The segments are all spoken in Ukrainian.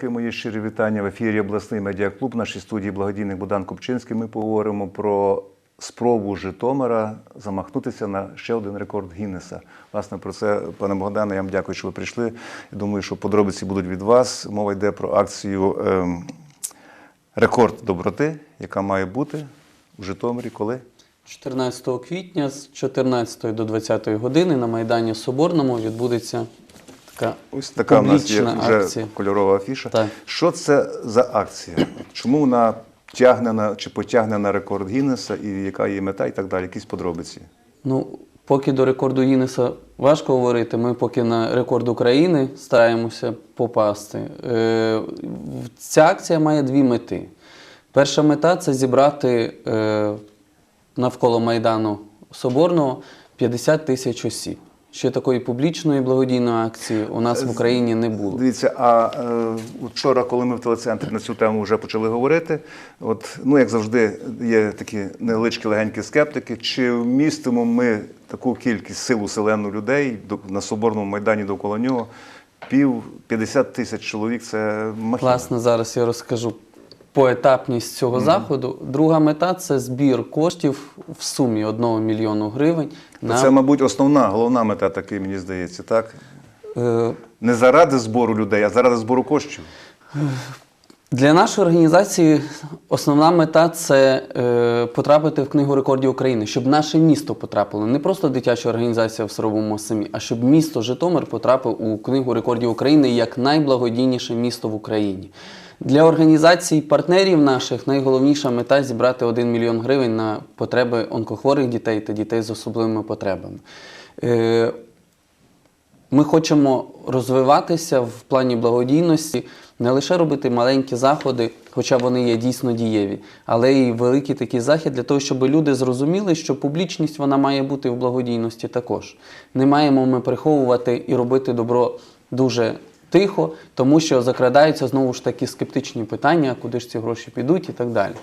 Земляки, мої щирі вітання в ефірі обласний медіаклуб. Нашій студії благодійник Богдан Купчинський. Ми поговоримо про спробу Житомира замахнутися на ще один рекорд Гіннеса. Власне, про це, пане Богдане, я вам дякую, що ви прийшли. Думаю, що подробиці будуть від вас. Мова йде про акцію ем, Рекорд доброти, яка має бути в Житомирі коли? 14 квітня з 14 до 20 години на Майдані Соборному відбудеться така Ось така в нас є вже акція. кольорова афіша. Так. Що це за акція? Чому вона тягне на чи потягне на рекорд Гіннеса, і яка її мета, і так далі? Якісь подробиці. Ну, поки до рекорду Гіннеса важко говорити, ми поки на рекорд України стараємося попасти. Е, ця акція має дві мети. Перша мета це зібрати е, навколо Майдану Соборного 50 тисяч осіб. Ще такої публічної благодійної акції у нас в Україні не було. Дивіться, а е, вчора, коли ми в телецентрі на цю тему вже почали говорити, от ну як завжди, є такі невеличкі легенькі скептики. Чи вмістимо ми таку кількість сил уселену людей до- на соборному майдані довкола нього? Пів 50 тисяч чоловік це махіна. Власне, зараз я розкажу поетапність цього заходу. Друга мета це збір коштів в сумі 1 мільйону гривень. На, Це, мабуть, основна, головна мета такий, мені здається, так? е, Не заради збору людей, а заради збору коштів. Для нашої організації основна мета це е, потрапити в Книгу рекордів України, щоб наше місто потрапило. Не просто дитяча організація в Саровому самі, а щоб місто Житомир потрапив у Книгу рекордів України як найблагодійніше місто в Україні. Для організацій партнерів наших найголовніша мета зібрати 1 мільйон гривень на потреби онкохворих дітей та дітей з особливими потребами. Е, ми хочемо розвиватися в плані благодійності, не лише робити маленькі заходи, хоча вони є дійсно дієві, але й великий такий захід для того, щоб люди зрозуміли, що публічність вона має бути в благодійності також. Не маємо ми приховувати і робити добро дуже тихо, тому що закрадаються знову ж таки скептичні питання, куди ж ці гроші підуть і так далі.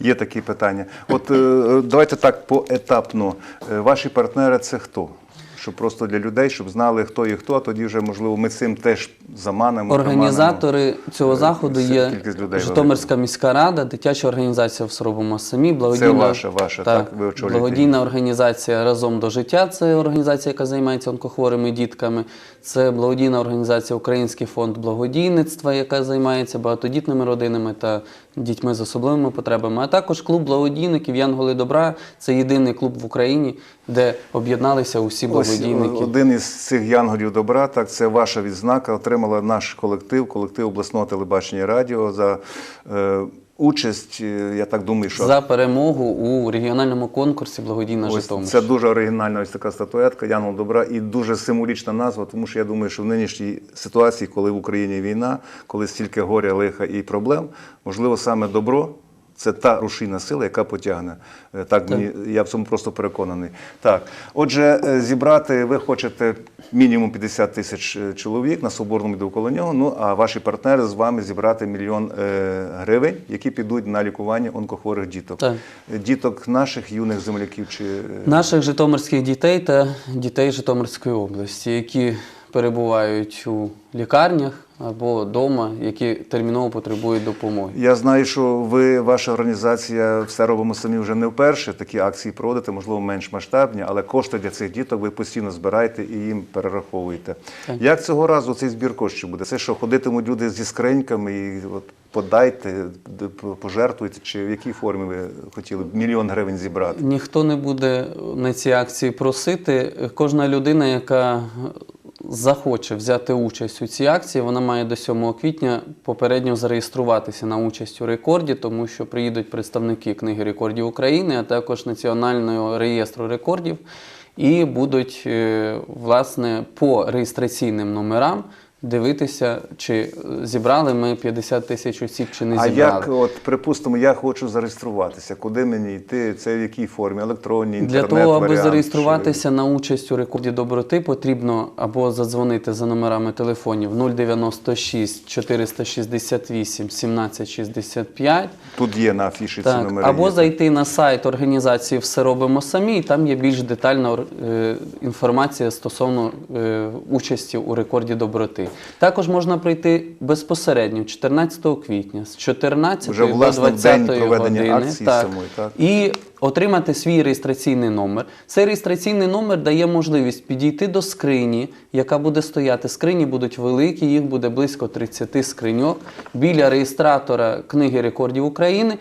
Є такі питання. От е, давайте так поетапно. Е, Ваші партнери це хто? Щоб просто для людей, щоб знали, хто є хто, а тоді вже, можливо, ми цим теж заманимо. Організатори цього е, заходу є Житомирська міська рада, дитяча організація в Соробому самі, благодійна, ваша, ваша, так, ви очолюєте благодійна організація Разом до життя. Це організація, яка займається онкохворими дітками. Це благодійна організація Український фонд благодійництва, яка займається багатодітними родинами та дітьми з особливими потребами. А також клуб благодійників Янголи Добра. Це єдиний клуб в Україні, де об'єдналися усі благодійники. о- один із цих янголів добра, так це ваша відзнака. Отримала наш колектив, колектив обласного телебачення і радіо за е, участь. е, Я так думаю, що За перемогу у регіональному конкурсі Благодійна Ось Житомир. це дуже оригінальна ось така статуетка Янгол добра і дуже символічна назва, тому що я думаю, що в нинішній ситуації, коли в Україні війна, коли стільки горя, лиха і проблем, можливо, саме добро. Це та рушійна сила, яка потягне. Е, Так, мені я в цьому просто переконаний. Так, отже, е, зібрати ви хочете мінімум 50 тисяч е, чоловік на соборному довкола нього. Ну а ваші партнери з вами зібрати мільйон е, гривень, які підуть на лікування онкохворих діток. Так. Діток наших юних земляків чи Наших житомирських дітей та дітей Житомирської області, які перебувають у лікарнях або вдома, які терміново потребують допомоги. Я знаю, що ви, ваша організація, все робимо самі вже не вперше. Такі акції проводите, можливо, менш масштабні, але кошти для цих діток ви постійно збираєте і їм перераховуєте. Як цього разу цей збір коштів буде? Це що ходитимуть люди зі скриньками і от подайте, пожертвуйте, чи в якій формі ви хотіли б мільйон гривень зібрати? Ніхто не буде на ці акції просити. Кожна людина, яка захоче взяти участь у цій акції, вона має до 7 квітня попередньо зареєструватися на участь у рекорді, тому що приїдуть представники книги рекордів України, а також Національного реєстру рекордів, і будуть е, власне по реєстраційним номерам дивитися, чи е, зібрали ми 50 тисяч осіб, чи не А зібрали. як, от, припустимо, я хочу зареєструватися, куди мені йти? Це в якій формі? Електронній, Для інтернет того, аби варіант, зареєструватися на участь у рекорді доброти, потрібно або задзвонити за номерами телефонів 096 468 1765, чи- Тут є на афіші ці номери. або є. зайти на сайт організації Все робимо самі, і там є більш детальна е, інформація стосовно е, участі у рекорді доброти. Також можна прийти безпосередньо 14 квітня з 14 Вже, до власне, в 20 день проведення години. акції самої, так. І отримати свій реєстраційний номер. Цей реєстраційний номер дає можливість підійти до скрині, яка буде стояти. Скрині будуть великі, їх буде близько 30 скриньок біля реєстратора Книги рекордів України.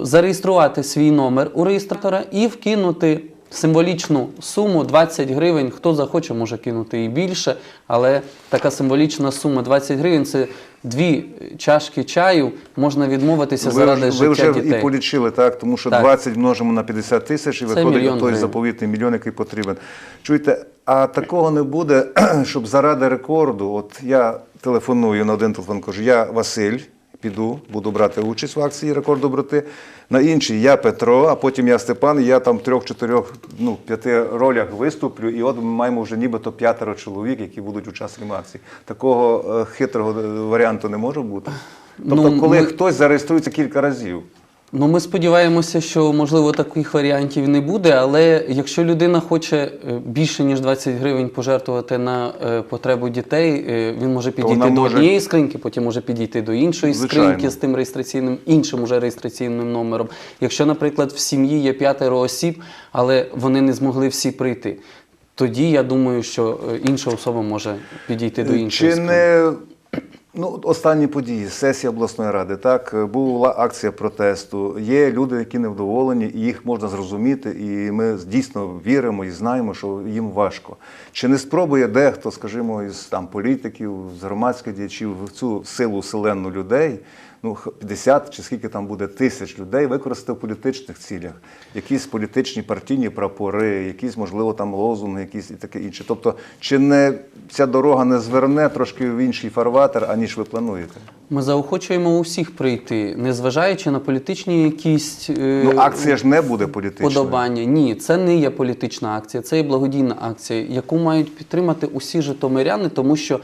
Зареєструвати свій номер у реєстратора і вкинути символічну суму 20 гривень. Хто захоче, може кинути і більше, але така символічна сума 20 гривень це дві чашки чаю. Можна відмовитися Ви, заради ви життя вже дітей. і полічили, так? Тому що Так. 20 множимо на 50 тисяч і Це виходить той заповітний мільйон, який потрібен. Чуєте, а такого не буде, щоб заради рекорду, от я телефоную на один телефон, кажу, я Василь, піду, буду брати участь в акції рекорд доброти. На іншій я Петро, а потім я Степан, і я там в трьох-чотирьох, ну, п'яти ролях виступлю, і от ми маємо вже нібито п'ятеро чоловік, які будуть учасниками акції. Такого е, хитрого е, варіанту не може бути. Тобто, Ну, коли ми- хтось зареєструється кілька разів. Ну, ми сподіваємося, що можливо таких варіантів не буде, але якщо людина хоче е, більше ніж 20 гривень пожертвувати на е, потребу дітей, е, він може підійти до може- однієї скриньки, потім може підійти до іншої Звичайно. скриньки з тим реєстраційним іншим уже реєстраційним номером. Якщо, наприклад, в сім'ї є п'ятеро осіб, але вони не змогли всі прийти. Тоді я думаю, що інша особа може підійти до іншої Чи скриньки. не ну, останні події, сесія обласної ради, так була акція протесту. Є люди, які невдоволені, і їх можна зрозуміти, і ми дійсно віримо і знаємо, що їм важко. Чи не спробує дехто, скажімо, із там політиків, з громадських діячів цю силу селену людей? Ну, х- 50 чи скільки там буде тисяч людей використати в політичних цілях, якісь політичні партійні прапори, якісь, можливо, там лозунги, якісь і таке інше. Тобто, чи не ця дорога не зверне трошки в інший фарватер, аніж ви плануєте? Ми заохочуємо усіх прийти, незважаючи на політичні якісь е, Ну, акція ж не буде політичною. подобання. Ні, це не є політична акція, це є благодійна акція, яку мають підтримати усі житомиряни, тому що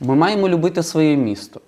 ми маємо любити своє місто.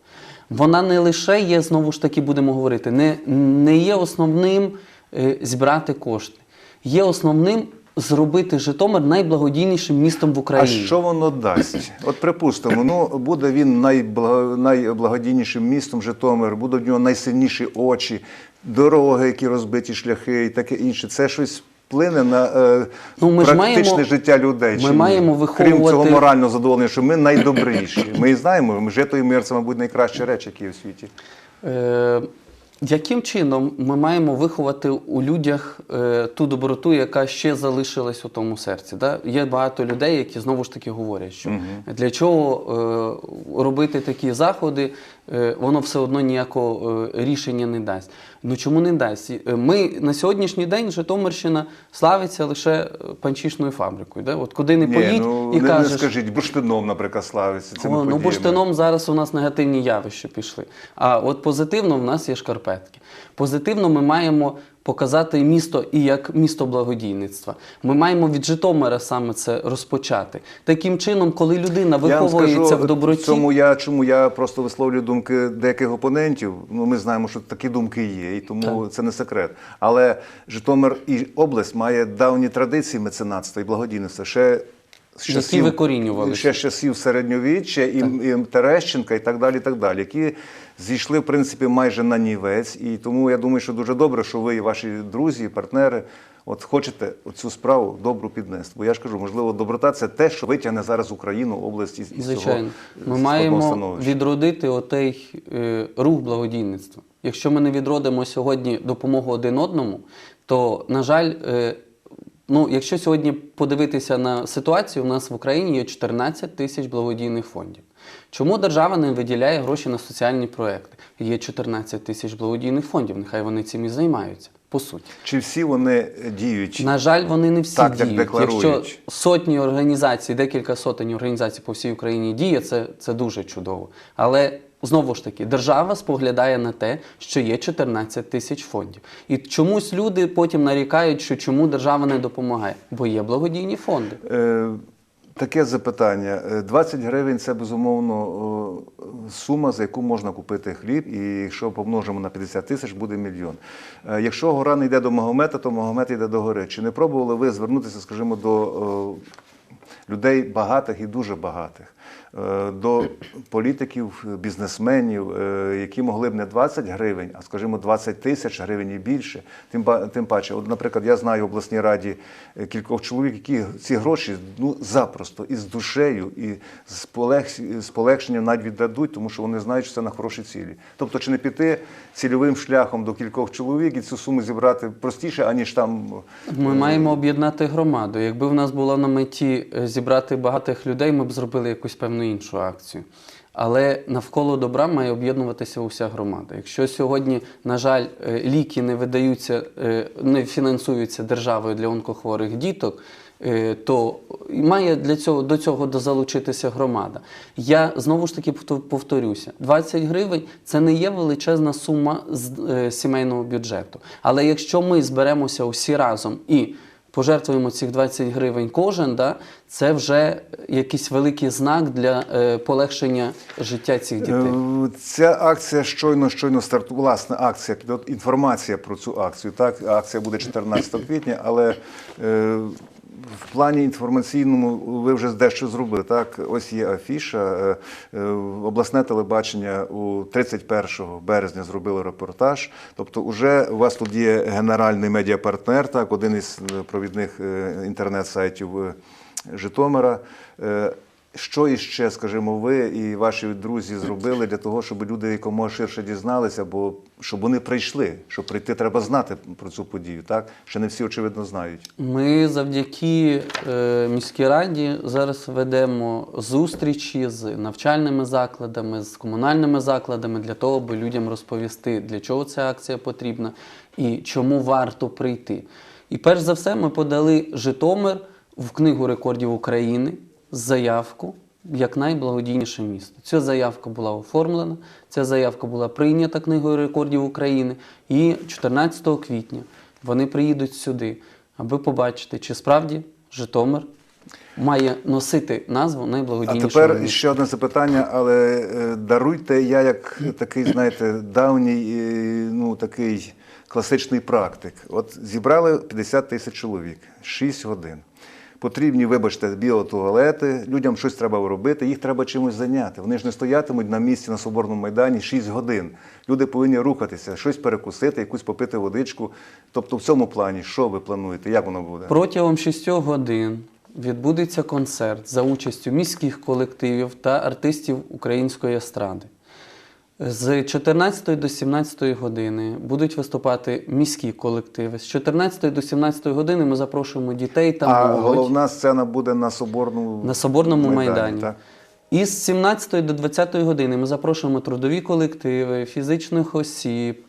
Вона не лише є, знову ж таки, будемо говорити, не, не є основним е, зібрати кошти. Є основним зробити Житомир найблагодійнішим містом в Україні. А що воно дасть? От припустимо, ну буде він найбла- найблагодійнішим містом Житомир, будуть в нього найсильніші очі, дороги, які розбиті шляхи і таке інше. Це щось вплине на е, Ну, ми ж практичне маємо- життя людей. ми чи маємо Крім цього виховувати- морального задоволення, що ми найдобріші. Ми і знаємо, ми жито і мир це, мабуть, найкраща реч, які є в світі. Е, яким чином ми маємо виховати у людях е, ту доброту, яка ще залишилась у тому серці? Да? Є багато людей, які знову ж таки говорять, що для чого е, робити такі заходи, е, воно все одно ніякого е, рішення не дасть. Ну чому не дасть? Е, Ми на сьогоднішній день Житомирщина славиться лише е, панчішною фабрикою. Да? От куди не поїдь ну, і не, кажеш, не скажіть, бурштином, наприклад, славиться цими о, ну, бурштином зараз у нас негативні явища пішли. А от позитивно в нас є шкарпетки. Позитивно ми маємо показати місто і як місто благодійництва. Ми маємо від Житомира саме це розпочати. Таким чином, коли людина Я виховується скажу, в доброті, цьому я чому я просто висловлюю думки деяких опонентів. Ну ми знаємо, що такі думки є, і тому це не секрет. Але Житомир і область має давні традиції меценатства і благодійництва. Ще з Які викорінювалися. ще з часів середньовіччя і, і Терещенка, і так далі, і так далі, які зійшли в принципі майже на нівець. І тому я думаю, що дуже добре, що ви і ваші друзі, і партнери. От хочете цю справу добру піднести. Бо я ж кажу, можливо, доброта це те, що витягне зараз Україну, область із, Звичайно, цього ми маємо відродити отей е, рух благодійництва. Якщо ми не відродимо сьогодні допомогу один одному, то на жаль, е, ну якщо сьогодні подивитися на ситуацію, у нас в Україні є 14 тисяч благодійних фондів. Чому держава не виділяє гроші на соціальні проекти? Є 14 тисяч благодійних фондів, нехай вони цим і займаються, по суті. Чи всі вони діють? На жаль, вони не всі Так, діють. декларують. Якщо сотні організацій, декілька сотень організацій по всій Україні діє, це, це дуже чудово. Але знову ж таки, держава споглядає на те, що є 14 тисяч фондів. І чомусь люди потім нарікають, що чому держава не допомагає, бо є благодійні фонди. Е, Таке запитання. Е, 20 гривень це безумовно сума, за яку можна купити хліб, і якщо помножимо на 50 тисяч, буде мільйон. Е, Якщо гора не йде до Магомета, то Магомет йде до гори. Чи не пробували ви звернутися, скажімо, до людей багатих і дуже багатих, е, до політиків, бізнесменів, е, які могли б не 20 гривень, а скажімо, 20 тисяч гривень і більше. Тим, тим паче, от, наприклад, я знаю в обласній раді е, кількох чоловік, які ці гроші ну, запросто і з душею, і з, полег... з полегшенням навіть віддадуть, тому що вони знають, що це на хороші цілі. Тобто, чи не піти цільовим шляхом до кількох чоловік і цю суму зібрати простіше, аніж там. Ми маємо об'єднати громаду. Якби в нас було на меті е, зібрати багатих людей, ми б зробили якусь певну іншу акцію. Але навколо добра має об'єднуватися уся громада. Якщо сьогодні, на жаль, е, ліки не видаються, е, не фінансуються державою для онкохворих діток, е, то має для цього до цього дозалучитися громада. Я знову ж таки повторюся: 20 гривень це не є величезна сума з сімейного бюджету. Але якщо ми зберемося усі разом і пожертвуємо цих 20 гривень кожен, да, це вже якийсь великий знак для е, полегшення життя цих дітей. Е, Ця акція щойно щойно стартувала. Власне, акція от інформація про цю акцію. Так, акція буде 14 квітня, але е, в плані інформаційному ви вже дещо зробили. Так, ось є афіша. Е, е, обласне телебачення у 31 березня зробило репортаж. Тобто, уже у вас тут є генеральний медіапартнер, так, один із провідних е, інтернет-сайтів. Житомира. Що іще, скажімо, ви і ваші друзі зробили для того, щоб люди якомога ширше дізналися, бо щоб вони прийшли, щоб прийти, треба знати про цю подію. Так ще не всі очевидно знають. Ми завдяки е, міській раді зараз ведемо зустрічі з навчальними закладами, з комунальними закладами для того, аби людям розповісти, для чого ця акція потрібна і чому варто прийти. І перш за все, ми подали Житомир в книгу рекордів України заявку як найблагодійніше місто. Ця заявка була оформлена, ця заявка була прийнята книгою рекордів України. І 14 квітня вони приїдуть сюди, аби побачити, чи справді Житомир має носити назву найблагодійніше. А тепер міста. ще одне запитання, але е, даруйте, я як такий, знаєте, давній, е, ну такий класичний практик. От зібрали 50 тисяч чоловік, 6 годин. Потрібні, вибачте, біотуалети, людям щось треба робити, їх треба чимось зайняти. Вони ж не стоятимуть на місці на Соборному майдані 6 годин. Люди повинні рухатися, щось перекусити, якусь попити водичку. Тобто, в цьому плані, що ви плануєте, як воно буде? Протягом 6 годин відбудеться концерт за участю міських колективів та артистів української естради. З 14 до 17 години будуть виступати міські колективи. З 14 до 17 години ми запрошуємо дітей та а молодь головна сцена буде на Соборному на Соборному майдані. так? І з 17 до 20 години ми запрошуємо трудові колективи, фізичних осіб,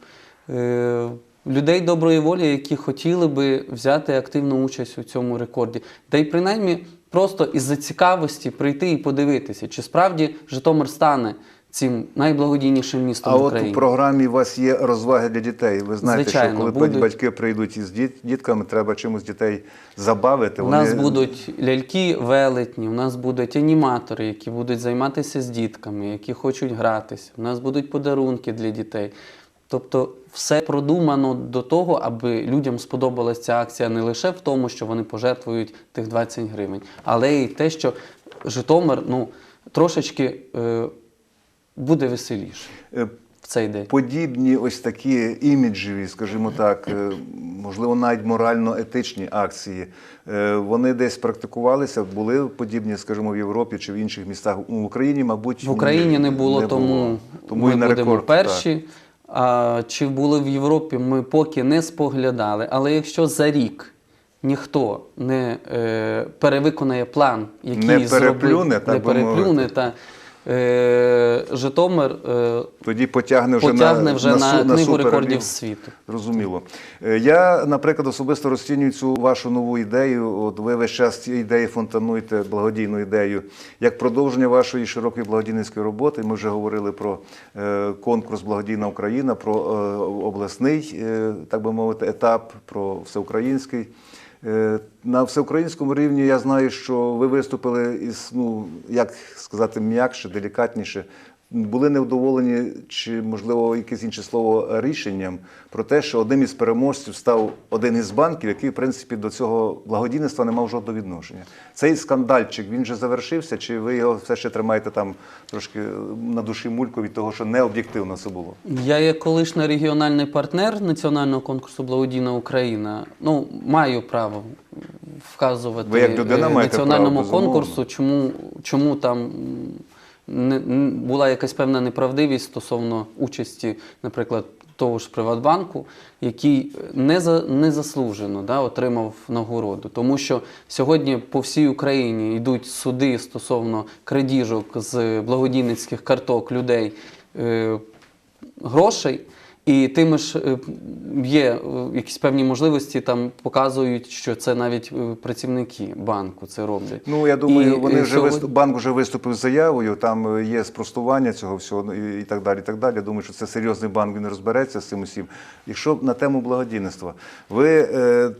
е, людей доброї волі, які хотіли би взяти активну участь у цьому рекорді. Та й принаймні просто із-за цікавості прийти і подивитися, чи справді Житомир стане цим найблагодійнішим містом А в от у програмі у вас є розваги для дітей. Ви знаєте, Звичайно, що коли будуть. батьки прийдуть із діт- дітками, треба чимось дітей забавити. У Вони... нас будуть ляльки велетні, у нас будуть аніматори, які будуть займатися з дітками, які хочуть гратися. У нас будуть подарунки для дітей. Тобто все продумано до того, аби людям сподобалася ця акція не лише в тому, що вони пожертвують тих 20 гривень, але й те, що Житомир ну, трошечки е, буде веселіше Е, в цей день. Подібні ось такі іміджеві, скажімо так, е, можливо, навіть морально-етичні акції. е, Вони десь практикувалися, були подібні, скажімо, в Європі чи в інших містах. В Україні, мабуть, В Україні не було, тому, тому ми і на будемо рекорд. перші. А, чи були в Європі, ми поки не споглядали. Але якщо за рік ніхто не е, перевиконає план, який Не зробив, переплюне, так не переплюне, та Житомир е, Тоді потягне вже потягне на, вже на, на, на книгу рекордів світу. Зрозуміло. Е, Я, наприклад, особисто розцінюю цю вашу нову ідею. От ви весь час ці ідеї фонтануєте, благодійну ідею, як продовження вашої широкої благодійницької роботи. Ми вже говорили про е, конкурс Благодійна Україна, про е, обласний, е, так би мовити, етап, про всеукраїнський. Е, На всеукраїнському рівні я знаю, що ви виступили із, ну як сказати, м'якше, делікатніше були невдоволені, чи, можливо, якесь інше слово рішенням про те, що одним із переможців став один із банків, який, в принципі, до цього благодійництва не мав жодного відношення. Цей скандальчик він вже завершився, чи ви його все ще тримаєте там трошки на душі мульку від того, що не об'єктивно це було? Я як колишній регіональний партнер національного конкурсу Благодійна Україна, ну маю право вказувати Ви як людина е, маєте національному право, конкурсу, чому, чому там не, була якась певна неправдивість стосовно участі, наприклад, того ж Приватбанку, який не, за, незаслужено да, отримав нагороду. Тому що сьогодні по всій Україні йдуть суди стосовно крадіжок з благодійницьких карток людей. Е, грошей, і тими ж е, є е, якісь певні можливості, там показують, що це навіть е, працівники банку це роблять. Ну я думаю, І, вони е, вже виступ, банк вже виступив з заявою. Там є спростування цього всього ну, і, і так далі. І так далі. Я думаю, що це серйозний банк. Він розбереться з цим усім. Якщо на тему благодійництва, ви е,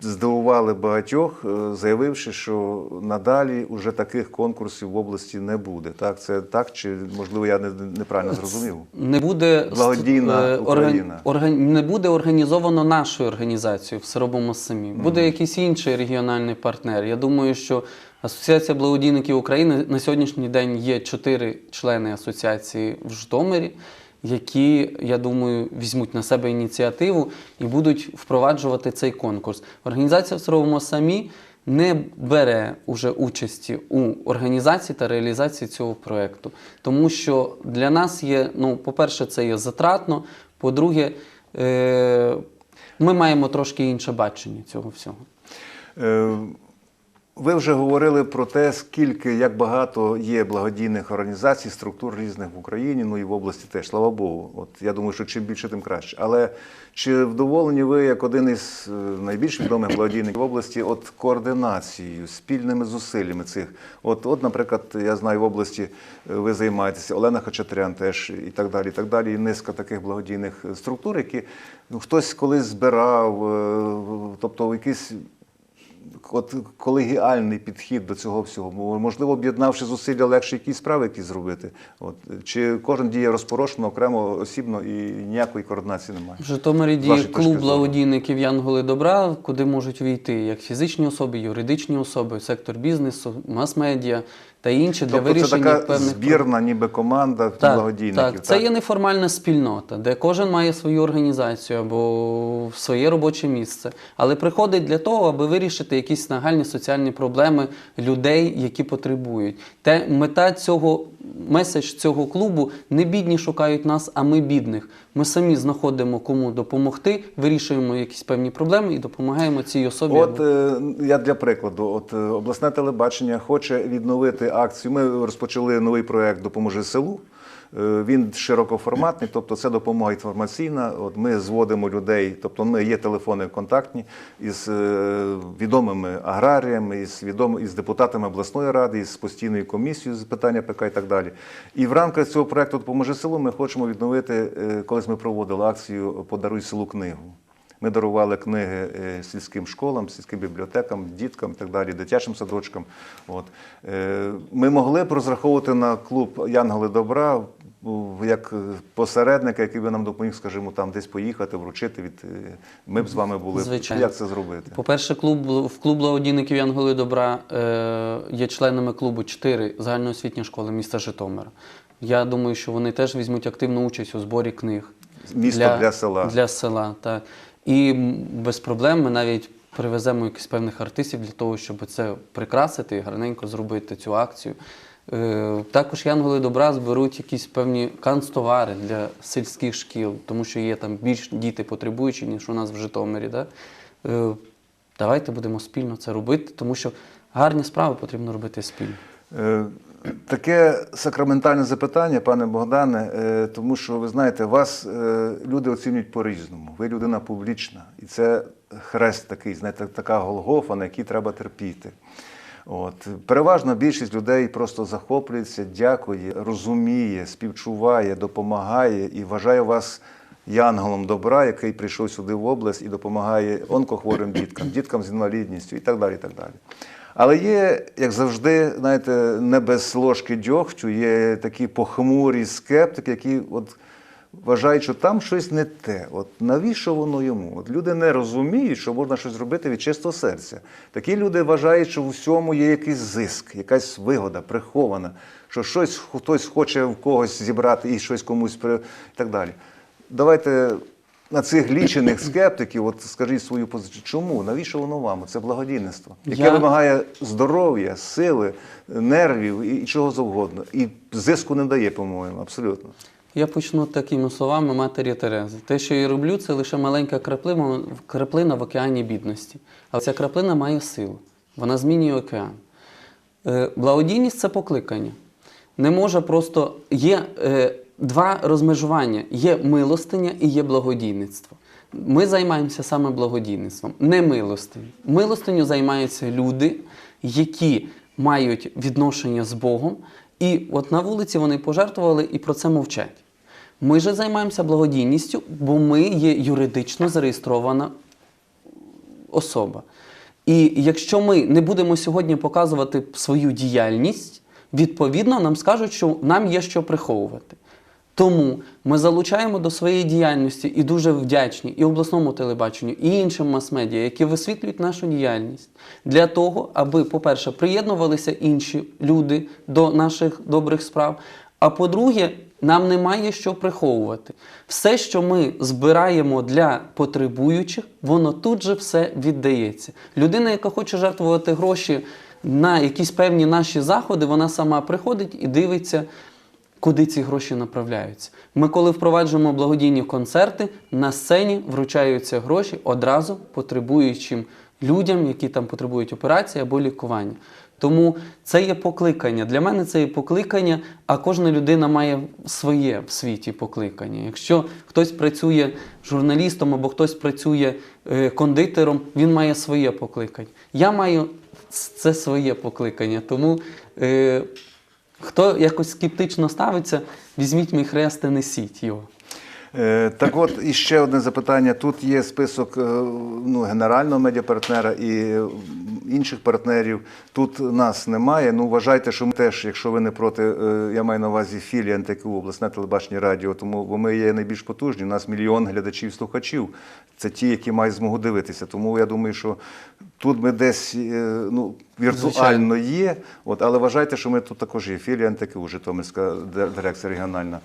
здивували багатьох, е, заявивши, що надалі уже таких конкурсів в області не буде. Так, це так чи можливо я неправильно зрозумів? Не буде Благодійна е, Україна. орган- не буде організовано нашою організацією в Сиробому самі. Буде якийсь інший регіональний партнер. Я думаю, що Асоціація благодійників України на сьогоднішній день є чотири члени асоціації в Житомирі. Які, я думаю, візьмуть на себе ініціативу і будуть впроваджувати цей конкурс. Організація в Сировому самі не бере уже участі у організації та реалізації цього проєкту. Тому що для нас є, ну, по-перше, це є затратно, по-друге, е- ми маємо трошки інше бачення цього всього. Е, Ви вже говорили про те, скільки, як багато є благодійних організацій, структур різних в Україні, ну і в області теж, слава Богу. От я думаю, що чим більше, тим краще. Але чи вдоволені ви, як один із е, найбільш відомих благодійників в області, от координацією, спільними зусиллями цих? От, от, наприклад, я знаю, в області е, ви займаєтеся, Олена Хачатрян теж і так далі, і так далі. І низка таких благодійних структур, які ну, хтось колись збирав, е, тобто якісь от колегіальний підхід до цього всього. Можливо, об'єднавши зусилля, легше якісь справи якісь зробити. От. Чи кожен діє розпорошено, окремо, осібно і ніякої координації немає? В Житомирі діє клуб благодійників Янголи Добра, куди можуть війти як фізичні особи, юридичні особи, сектор бізнесу, мас-медіа та інші для Тобто це вирішення така певних збірна, ніби команда Так, благодійників. так, це є неформальна спільнота, де кожен має свою організацію або своє робоче місце, але приходить для того, аби вирішити якісь нагальні соціальні проблеми людей, які потребують. Те мета цього меседж цього клубу не бідні шукають нас, а ми бідних. Ми самі знаходимо кому допомогти, вирішуємо якісь певні проблеми і допомагаємо цій особі. От е, я для прикладу, от е, обласне телебачення хоче відновити акцію. Ми розпочали новий проект Допоможи селу. Е, Він широкоформатний, тобто це допомога інформаційна. От ми зводимо людей, тобто ми є телефони контактні із е, відомими аграріями, із відомими із депутатами обласної ради, із постійною комісією з питання ПК і так далі. І в рамках цього проекту Допоможи селу ми хочемо відновити, е, колись ми проводили акцію Подаруй селу книгу. Ми дарували книги сільським школам, сільським бібліотекам, діткам і так далі, дитячим садочкам. От. Ми могли б розраховувати на клуб Янголи Добра як е, посередника, який би нам допоміг, скажімо, там десь поїхати, вручити від. е, Ми б з вами були. Звичайно. Як це зробити? По-перше, клуб в клуб благодійників Янголи Добра е, є членами клубу чотири загальноосвітні школи міста Житомира. Я думаю, що вони теж візьмуть активну участь у зборі книг Місто для села. Для села, так. І без проблем ми навіть привеземо якихось певних артистів для того, щоб це прикрасити і гарненько зробити цю акцію. Е, Також янголи добра зберуть якісь певні канцтовари для сільських шкіл, тому що є там більш діти потребуючі, ніж у нас в Житомирі. Да? Е, Давайте будемо спільно це робити, тому що гарні справи потрібно робити спільно. Е, Таке сакраментальне запитання, пане Богдане, тому що ви знаєте, вас люди оцінюють по-різному. Ви людина публічна, і це хрест такий, знаєте, така Голгофа, на якій треба терпіти. От. Переважно більшість людей просто захоплюється, дякує, розуміє, співчуває, допомагає і вважає вас янголом добра, який прийшов сюди в область і допомагає онкохворим діткам, діткам з інвалідністю і так далі. І так далі. Але є, як завжди, знаєте, не без ложки дьогтю, є такі похмурі скептики, які от вважають, що там щось не те. От навіщо воно йому? От люди не розуміють, що можна щось зробити від чистого серця. Такі люди вважають, що в усьому є якийсь зиск, якась вигода прихована, що щось хтось хоче в когось зібрати і щось комусь при... і так далі. Давайте на цих лічених скептиків, от скажіть свою позицію. Чому? Навіщо воно вам? Це благодійництво, яке Я- вимагає здоров'я, сили, нервів і чого завгодно. І зиску не дає, по-моєму, абсолютно. Я почну такими словами матері Терези. Те, що я роблю, це лише маленька краплина, краплина в океані бідності. Але ця краплина має силу. Вона змінює океан. Е, Благодійність це покликання. Не може просто є е, два розмежування: є милостиня і є благодійництво. Ми займаємося саме благодійництвом, не милостиню. Милостиню займаються люди, які мають відношення з Богом, і от на вулиці вони пожертвували і про це мовчать. Ми же займаємося благодійністю, бо ми є юридично зареєстрована особа. І якщо ми не будемо сьогодні показувати свою діяльність, відповідно нам скажуть, що нам є що приховувати. Тому ми залучаємо до своєї діяльності і дуже вдячні і обласному телебаченню, і іншим мас-медіа, які висвітлюють нашу діяльність для того, аби, по-перше, приєднувалися інші люди до наших добрих справ. А по-друге, нам немає що приховувати. Все, що ми збираємо для потребуючих, воно тут же все віддається. Людина, яка хоче жертвувати гроші на якісь певні наші заходи, вона сама приходить і дивиться, куди ці гроші направляються. Ми, коли впроваджуємо благодійні концерти, на сцені вручаються гроші одразу потребуючим людям, які там потребують операції або лікування. Тому це є покликання. Для мене це є покликання, а кожна людина має своє в світі покликання. Якщо хтось працює журналістом або хтось працює е, кондитером, він має своє покликання. Я маю це своє покликання. Тому е, хто якось скептично ставиться, візьміть мій хрест і несіть його. Е, Так от, і ще одне запитання. Тут є список е, ну, генерального медіапартнера і інших партнерів. Тут нас немає. Ну, вважайте, що ми теж, якщо ви не проти, е, я маю на увазі філія НТКУ, обласне телебачення радіо, тому бо ми є найбільш потужні. У нас мільйон глядачів, слухачів. Це ті, які мають змогу дивитися. Тому я думаю, що тут ми десь е, ну, віртуально є. От, але вважайте, що ми тут також є. Філія НТКУ, Житомирська дирекція регіональна.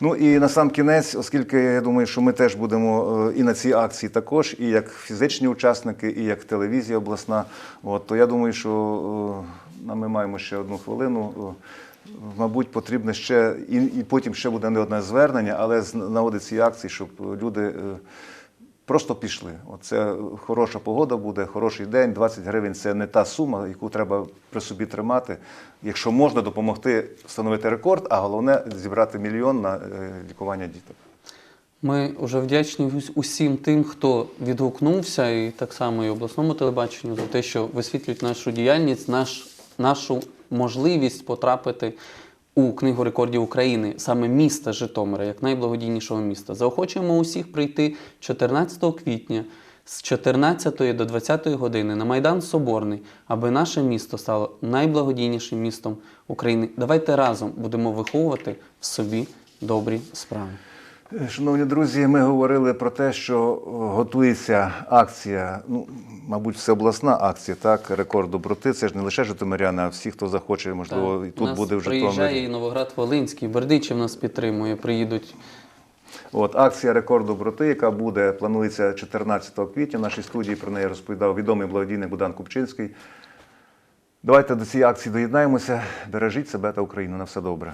Ну і на сам кінець, оскільки я думаю, що ми теж будемо е, і на цій акції також, і як фізичні учасники, і як телевізія обласна. От, то я думаю, що е, ми маємо ще одну хвилину. Е, Мабуть, потрібно ще, і, потім ще буде не одне звернення, але з нагоди цієї акції, щоб люди просто пішли. Оце хороша погода буде, хороший день. 20 гривень це не та сума, яку треба при собі тримати. Якщо можна допомогти встановити рекорд, а головне зібрати мільйон на е, лікування діток. Ми вже вдячні усім тим, хто відгукнувся, і так само і обласному телебаченню за те, що висвітлюють нашу діяльність, наш, нашу можливість потрапити у Книгу рекордів України, саме міста Житомира, як найблагодійнішого міста. Заохочуємо усіх прийти 14 квітня з 14 до 20 години на Майдан Соборний, аби наше місто стало найблагодійнішим містом України. Давайте разом будемо виховувати в собі добрі справи. Шановні друзі, ми говорили про те, що е, готується акція, ну, мабуть, всеобласна акція, так, рекорд доброти. Це ж не лише житомиряни, а всі, хто захоче, можливо, і тут нас буде в приїжджає Житомирі. і Новоград Волинський, Бердичів нас підтримує, приїдуть. От акція рекорд доброти, яка буде, планується 14 квітня. В нашій студії про неї розповідав відомий благодійник Богдан Купчинський. Давайте до цієї акції доєднаємося. Бережіть себе та Україну. На все добре.